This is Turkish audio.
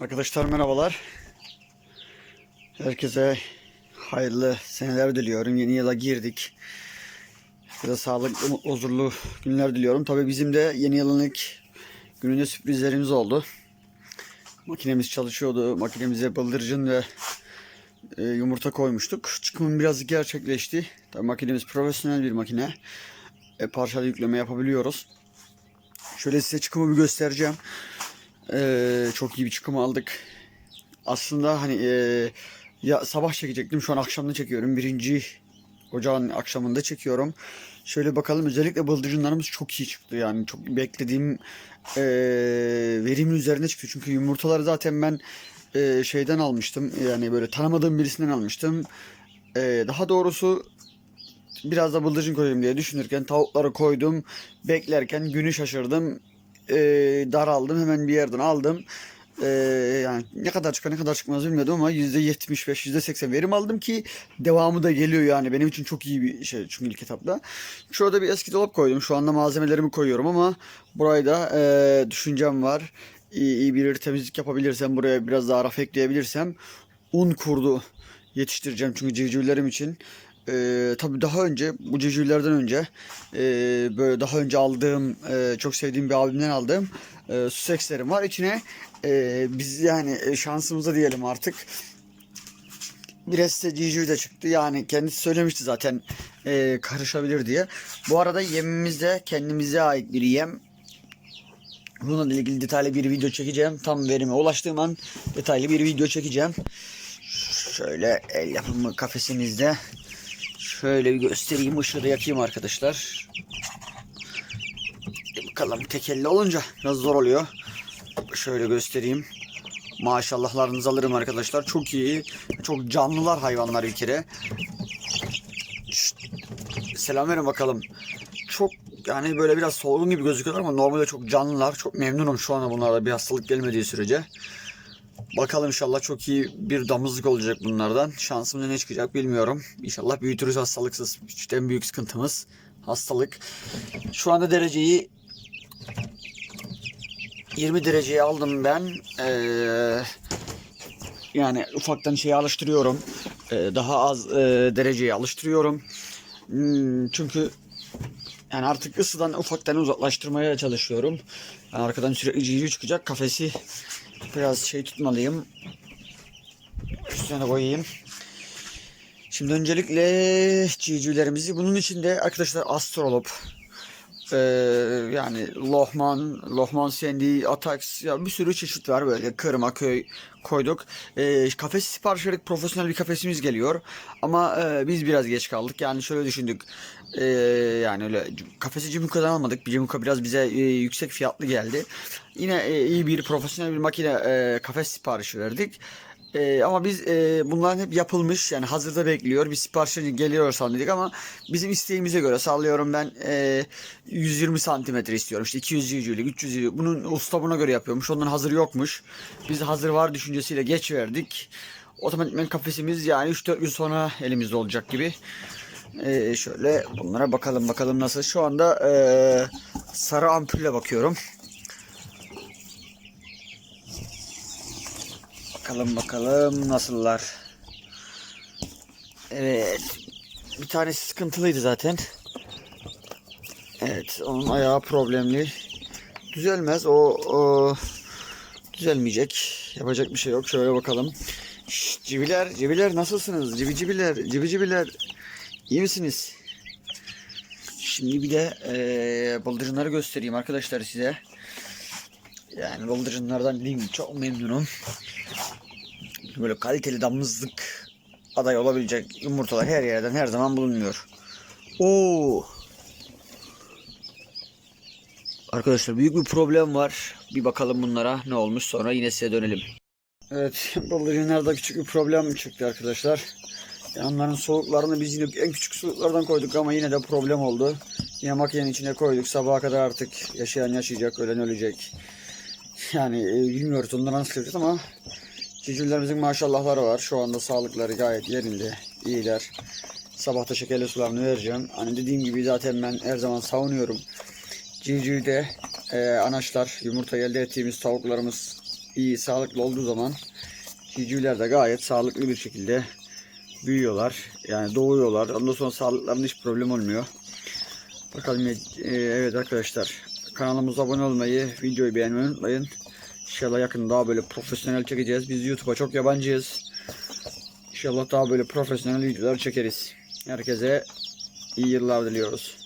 Arkadaşlar merhabalar. Herkese hayırlı seneler diliyorum. Yeni yıla girdik. Herkese sağlıklı, mutlu, huzurlu günler diliyorum. Tabii bizim de yeni yılın ilk gününde sürprizlerimiz oldu. Makinemiz çalışıyordu. Makinemize bıldırcın ve e, yumurta koymuştuk. Çıkımın biraz gerçekleşti. Tabii makinemiz profesyonel bir makine. E, parçalı yükleme yapabiliyoruz. Şöyle size çıkımı bir göstereceğim. Ee, çok iyi bir çıkım aldık. Aslında hani ee, ya sabah çekecektim şu an akşamda çekiyorum. Birinci ocağın akşamında çekiyorum. Şöyle bakalım özellikle bıldırcınlarımız çok iyi çıktı yani çok beklediğim ee, verimin üzerine çıktı. Çünkü yumurtaları zaten ben ee, şeyden almıştım yani böyle tanımadığım birisinden almıştım. Ee, daha doğrusu biraz da bıldırcın koyayım diye düşünürken tavukları koydum. Beklerken günü şaşırdım e, daraldım hemen bir yerden aldım. E, yani ne kadar çıkar ne kadar çıkmaz bilmiyordum ama %75 %80 verim aldım ki devamı da geliyor yani benim için çok iyi bir şey çünkü ilk etapta. Şurada bir eski dolap koydum şu anda malzemelerimi koyuyorum ama burayı da e, düşüncem var. İyi, iyi bir temizlik yapabilirsem buraya biraz daha raf ekleyebilirsem un kurdu yetiştireceğim çünkü civcivlerim için. Ee, tabii daha önce bu civcivlerden önce e, böyle daha önce aldığım e, çok sevdiğim bir abimden aldığım e, Sussex'lerim var. İçine e, biz yani e, şansımıza diyelim artık bir esse civciv de çıktı. Yani kendisi söylemişti zaten e, karışabilir diye. Bu arada yemimiz de kendimize ait bir yem. Bununla ilgili detaylı bir video çekeceğim. Tam verime ulaştığım an detaylı bir video çekeceğim. Şöyle el yapımı kafesimizde Şöyle bir göstereyim. ışığı da yakayım arkadaşlar. Bakalım tek elle olunca biraz zor oluyor. Şöyle göstereyim. Maşallahlarınızı alırım arkadaşlar. Çok iyi. Çok canlılar hayvanlar bir kere. Şşt. Selam verin bakalım. Çok yani böyle biraz solgun gibi gözüküyorlar ama normalde çok canlılar. Çok memnunum şu anda bunlarda bir hastalık gelmediği sürece. Bakalım inşallah çok iyi bir damızlık olacak bunlardan. Şansımda ne çıkacak bilmiyorum. İnşallah büyütürüz hastalıksız. İşte en büyük sıkıntımız hastalık. Şu anda dereceyi 20 dereceye aldım ben. Ee, yani ufaktan şeyi alıştırıyorum. Ee, daha az e, dereceye alıştırıyorum. Hmm, çünkü yani artık ısıdan ufaktan uzaklaştırmaya çalışıyorum. Yani arkadan sürekli civciv çıkacak. Kafesi biraz şey tutmalıyım. Üstüne koyayım. Şimdi öncelikle civcivlerimizi bunun içinde arkadaşlar astrolop ee, yani lohman, lohman sendi, atax ya bir sürü çeşit var böyle kırma köy koyduk. Ee, kafes sipariş verdik profesyonel bir kafesimiz geliyor ama e, biz biraz geç kaldık yani şöyle düşündük ee, yani öyle kafesi Cimuca'dan almadık. Cimuca biraz bize e, yüksek fiyatlı geldi. Yine e, iyi bir profesyonel bir makine e, kafes siparişi verdik. E, ama biz e, bunların hep yapılmış yani hazırda bekliyor. Bir sipariş geliyor sandık ama bizim isteğimize göre sallıyorum ben e, 120 santimetre istiyorum. İşte 200 civcivlik, 300 civcivlik. Bunun usta buna göre yapıyormuş. Ondan hazır yokmuş. Biz hazır var düşüncesiyle geç verdik. Otomatikmen kafesimiz yani 3-4 gün sonra elimizde olacak gibi. Ee, şöyle bunlara bakalım bakalım nasıl. Şu anda e, sarı ampulle bakıyorum. Bakalım bakalım nasıllar. Evet. Bir tanesi sıkıntılıydı zaten. Evet onun ayağı problemli. Düzelmez o, o düzelmeyecek. Yapacak bir şey yok. Şöyle bakalım. Şşt, cibiler, cibiler nasılsınız? Cibi cibiler, cibi cibiler. İyi misiniz? Şimdi bir de e, bıldırcınları göstereyim arkadaşlar size. Yani bıldırcınlardan gibi çok memnunum. Böyle kaliteli damızlık aday olabilecek yumurtalar her yerden her zaman bulunuyor. Oo. Arkadaşlar büyük bir problem var. Bir bakalım bunlara ne olmuş sonra yine size dönelim. Evet bıldırcınlarda küçük bir problem çıktı arkadaşlar. Yanların soğuklarını biz yine en küçük soğuklardan koyduk ama yine de problem oldu. Yine makinenin içine koyduk. Sabaha kadar artık yaşayan yaşayacak, ölen ölecek. Yani e, bilmiyoruz onları nasıl yapacağız ama civcivlerimizin maşallahları var. Şu anda sağlıkları gayet yerinde, iyiler. Sabahta şekerli sularını vereceğim. Hani dediğim gibi zaten ben her zaman savunuyorum. Civcivde e, anaçlar, yumurta elde ettiğimiz tavuklarımız iyi, sağlıklı olduğu zaman civcivler de gayet sağlıklı bir şekilde büyüyorlar. Yani doğuyorlar. Ondan sonra sağlıklarında hiç problem olmuyor. Bakalım e, evet arkadaşlar kanalımıza abone olmayı, videoyu beğenmeyi unutmayın. İnşallah yakında daha böyle profesyonel çekeceğiz. Biz YouTube'a çok yabancıyız. İnşallah daha böyle profesyonel videolar çekeriz. Herkese iyi yıllar diliyoruz.